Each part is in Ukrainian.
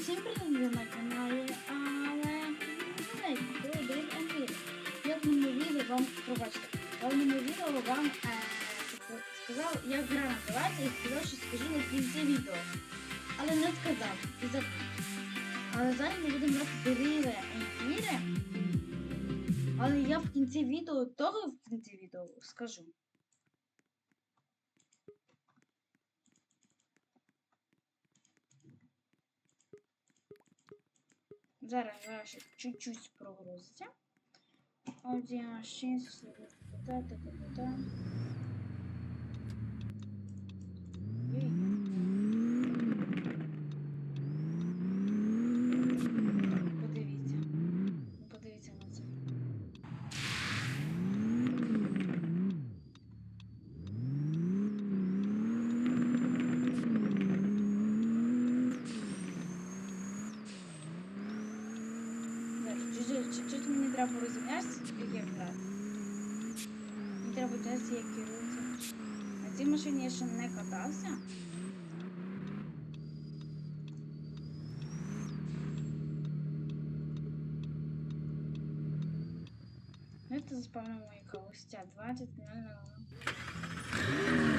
Всім привіт на каналі, але коли Андрій. Я в моєму відео вам пробачте. Я в моєму відео вам сказав, як гра називається і сказав, що скажу на кінці відео. Але не сказав і забув. Але зараз ми будемо грати Беріли Емпіри. Але я в кінці відео, того в кінці відео скажу. Зараз зараз ще чуть-чуть прогрузиться. Аудіо 6, та та та та та Подивіться. Ну, Подивіться на це. Зараз, чуть-чуть- Чуть-чуть мені треба розумієш, як грати. Мені треба десь як керується. На цій машині я ще не катався. Это заспавнимо якогось ця 20 0 0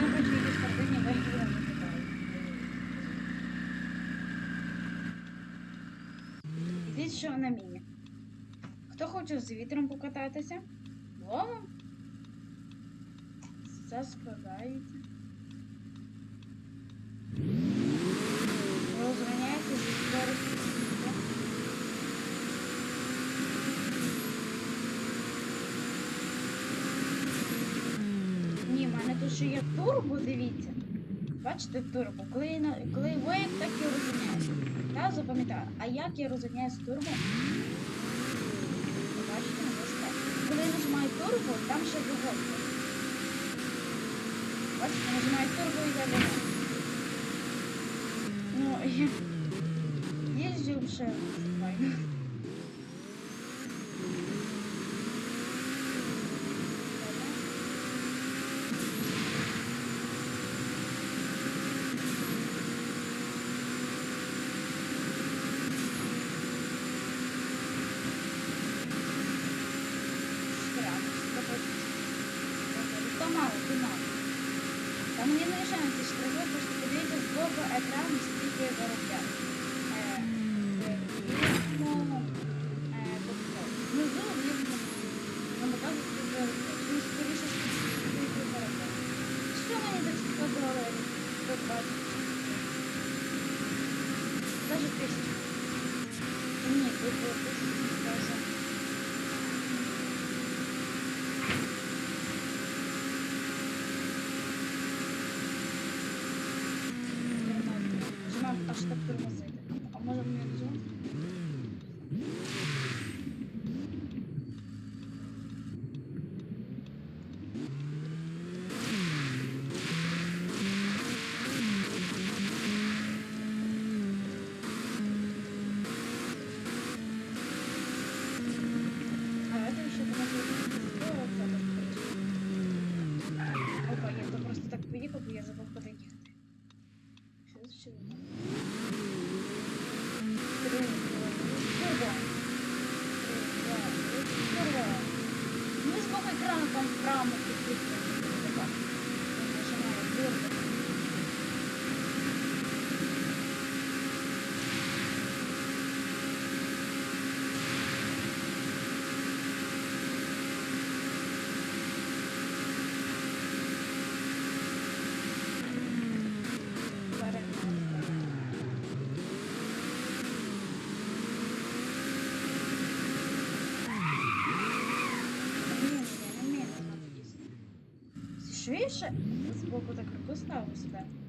Я хочу якісь картині вигідно викидаю. Ідіть що на міні. Хто хоче з вітром покататися? Вова? Все складається. Розганяється зі скоростю світла. Ні, в мене тут ще є турбо, дивіться. Бачите, турбо. Коли, я коли воїн, так і розганяється. Та запам'ятаю. А як я розганяю з турбо? Бачите. Коли я нажимаю турбо, там ще вогонь. Бачите, нажимаю турбо і я вогонь. Ну, я їжджу ще файно. Странно, то мало, то мало. Та мені не лишаємо ці штрафи, просто подивіться з боку екрану, скільки я заробляю. Е, е, візьмемо, е, тобто, внизу візьмемо, нам показують, що заробляю. Чим скоріше, скільки заробляю. Що мені так 100 доларів, 120, даже тисячу. Ні, тут було тисячу, даже. Это еще Опа, я просто так поїхав, бо? Thank you. Швидше збоку так руку у сюди.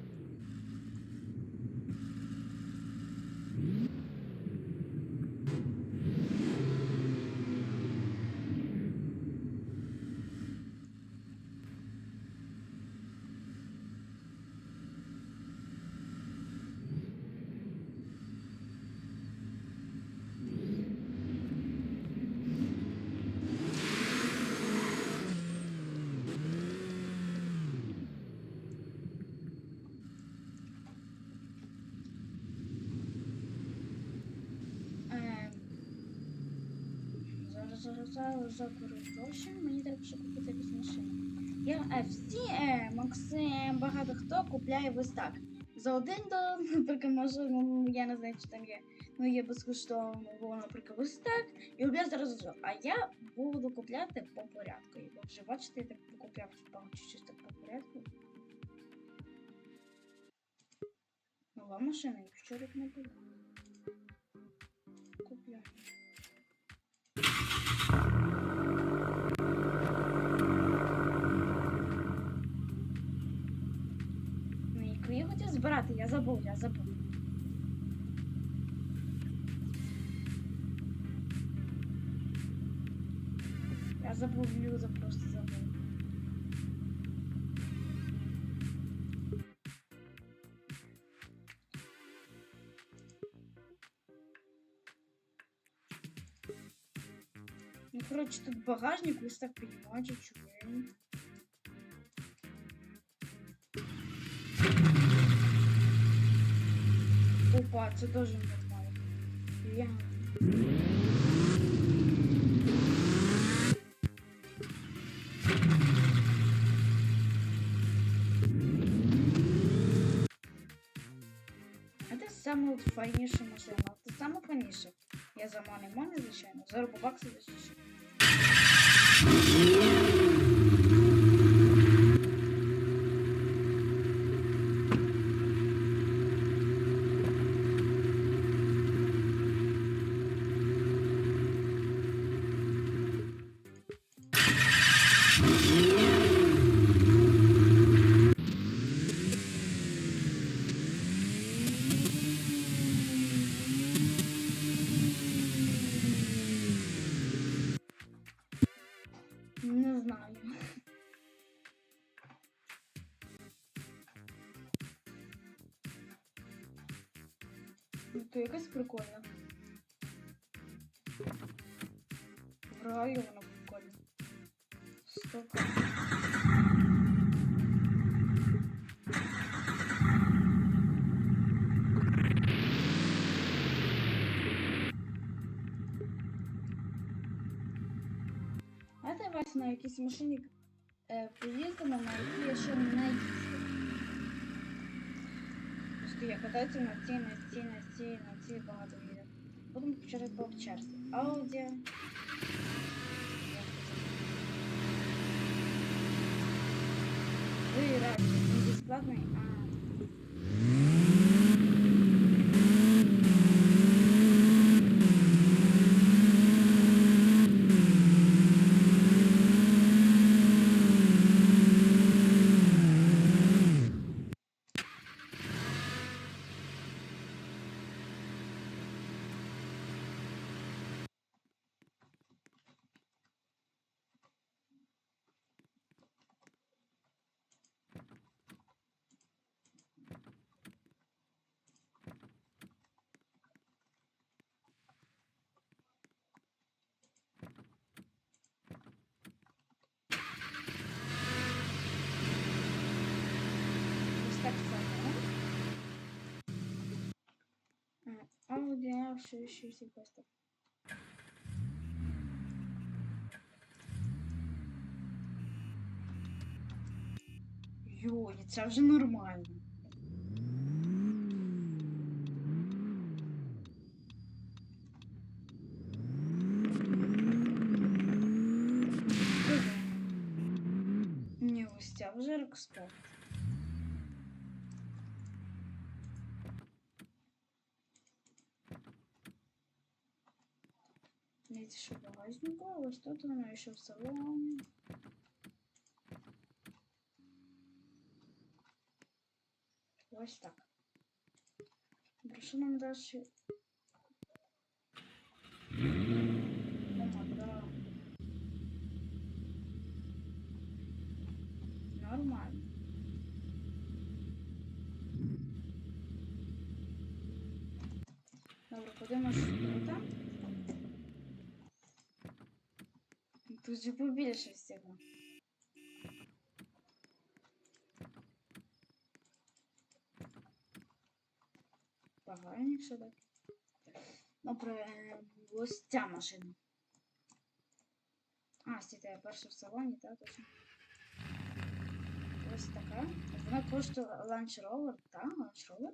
Зараз закурю гроші, мені треба ще купити якусь машину. Я е, Максим, багато хто купляє ось так. За один долар, наприклад, може, ну я не знаю, чи там є. Ну є безкоштовно, бо, наприклад, ось так. І роблю зараз все. А я буду купляти по порядку. І вже бачите, я так покупляв чуть-чуть так по порядку. Нова машина, і вчора не було. Купляю. Забув, я забув. Я забув Люза, просто забув. Ну, короче, тут багажник, ж так понимаете, чудный. Опа, це тоже нормально. Я... Це саме от файніша машина. Це саме файніше. Я за мани мани, звичайно. За робобакси звичайно. то якась прикольна. Граю вона прикольна. Стоп. А давайте на якійсь машині е, поїздимо, на якій я ще не їздив. Просто я катаюся на цій, на цій, на цій, на ці багато їде. Будемо почати по черзі. Ауді. Ви раді, він безплатний, а. Ось так само. А, Ауді, а що ще всі просто. Йой, це вже нормально. Ні, ось ця вже рекспорт. Видите, що багажнику, ось тут воно ще в салоні. Ось так. Що нам далі? Тут побільше всього. Ще так. Добре, ось ця машина. А, стійте, я перша в салоні, так, точно. Ось така. Вона коштує Rover, так, Rover.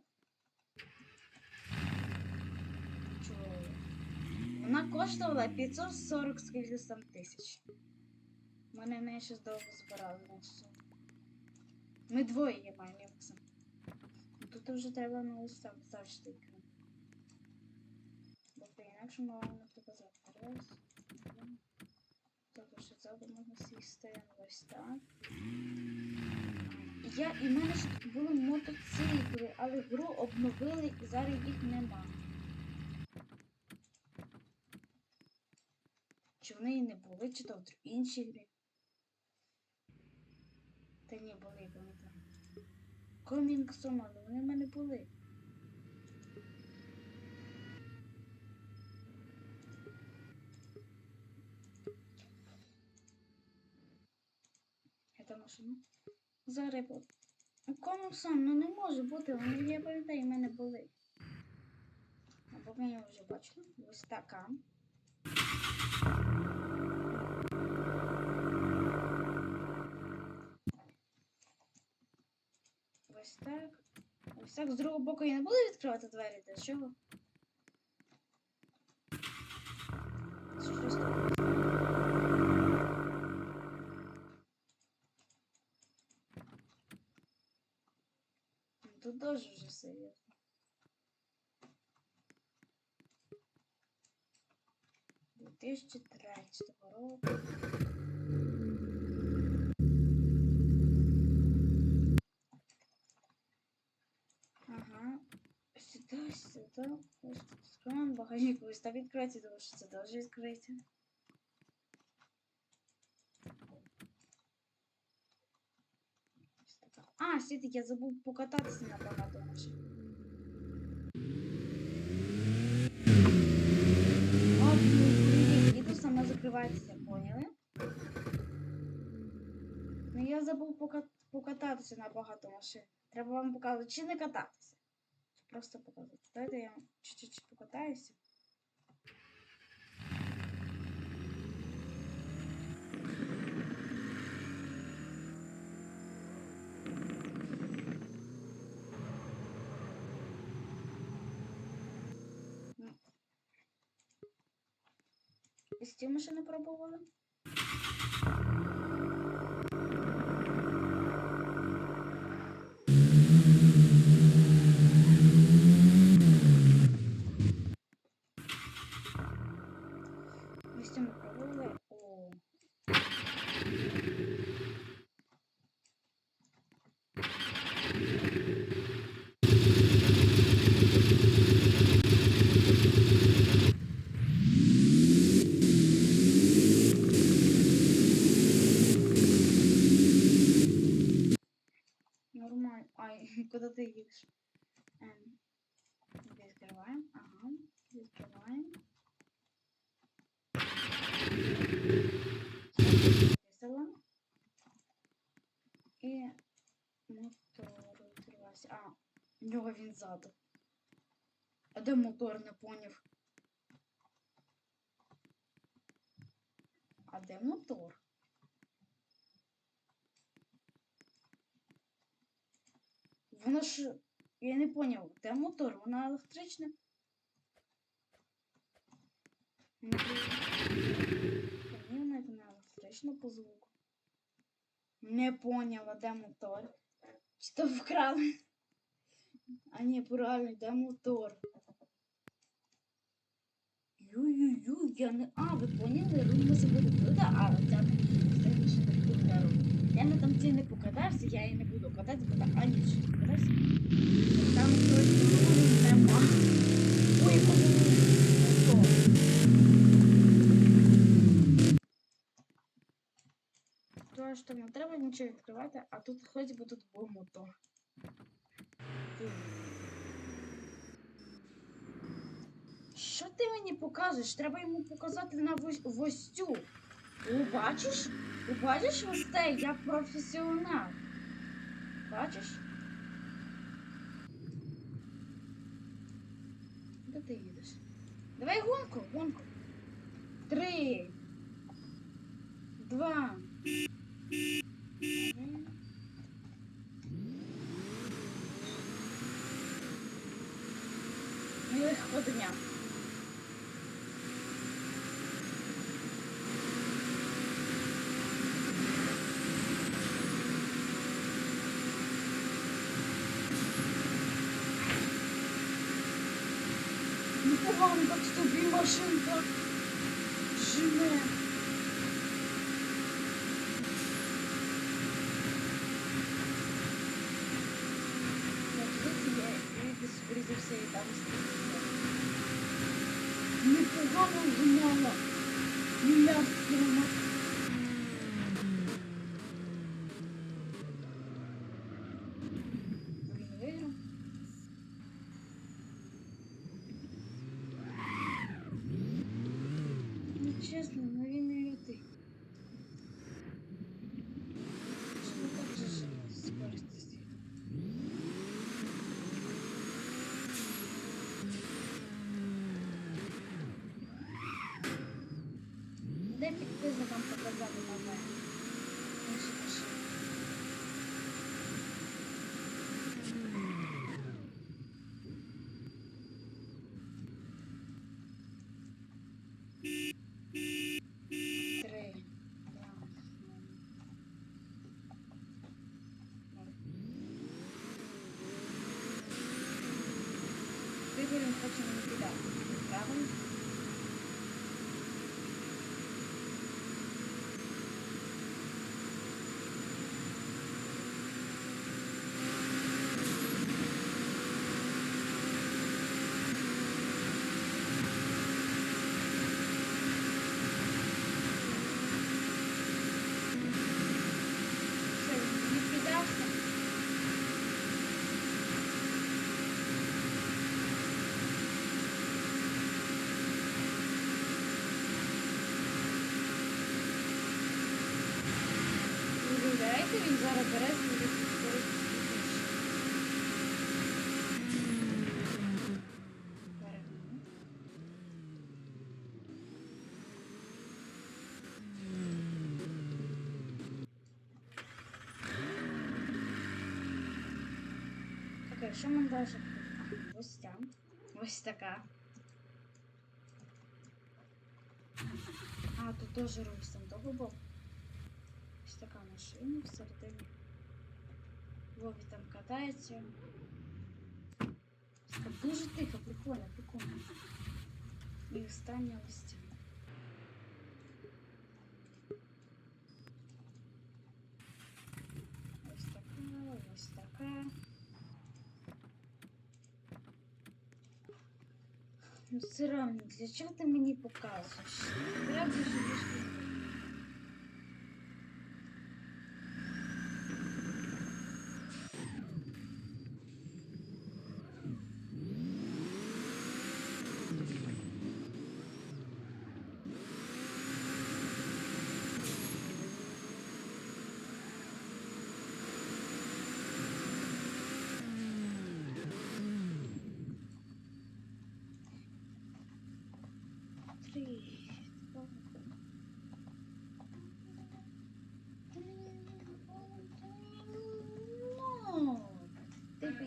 Чого? Вона коштувала 540 скільки там тисяч. Мене в неї щось довго збирали на все. Ми двоє її маємо, Тут вже треба на так завжди екран. Бо по-інакше ми вам не показати. Раз. Тобто, що це можна сісти ось так. Я і в мене ж тут були мотоцикли, але гру обновили і зараз їх нема. Чи вони і не були, чи то в іншій грі. Та ні, були, пам'ятаю. Комінг Сум, але вони в мене були. Це машина. Зараз по- Комінг ну не може бути, вони я пам'ятаю, в мене були. Або ми її вже бачили. Ось така. Ось так. Ось так. З другого боку я не буду відкривати двері, для чого? Ну, Тут дуже вже серйозно. Тисячі третього року. Ось тут скромен багажник. Ось так відкриється, тому що це дуже відкрити. А, все-таки я забув покататися на багато машин. От, ну, їду сама закривається, поняли? Ну я забув пока- покататися на багато машин. Треба вам показувати, чи не кататися. Просто показувати. Давайте я чуть-чуть покатаюся. Ну. І з пробували? Нього він ззаду. А де мотор не поняв? А де мотор? Воно ж. Я не поняв, де мотор? Вона електрична? Ні, вона не електрична по звуку. Не поняла, де мотор. Чи то вкрали? А ні, правильно, де мотор? Ю-ю-ю, я не. А, ви поняли, руль мусить бути туди, а ця не ще не буде руль. Я на там ці не покатався, я і не буду кататися, бо там ані ще не покатався. Бо Там точно руль нема. Ой, То, що не треба нічого відкривати, а тут хоч би тут був мотор. Що ти мені покажеш? Треба йому показати на ось бачиш? Бачиш ось? Я професіонал. Бачиш? Де ти їдеш? Давай гонку, гонку. Три. два. Милого дня. Непогано так тобі машинка жене. Непогано Aman bunlarla milyar liramak şey Виберемо хочемо не кидати. Правильно? Він зараз бере. Окей, що ми далі? Ось ця. Ось така. А, тут теж руль з того боку. Ось така машина всередині. Вові там катається. Так дуже тихо, прикольно, прикольно. І остання ось ця. Ось така, ось така. Ну, Сирам, для чого ти мені показуєш? Правда ж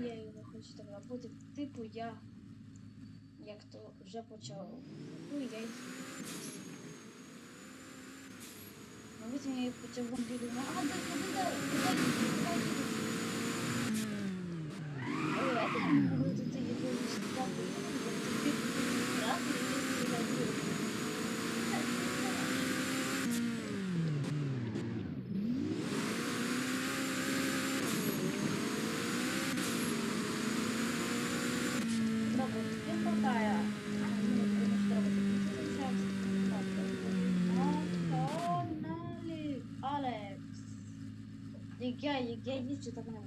Типу я його хочу так робити. Типу я як то вже почав. Ну я й. Мабуть, її почав бомбити. А, де, де, Але я не можу тут якогось такого, як тобі грати, і ти сюди Добре, не хватає. Алекс. Я, я, я їжджу так не можу.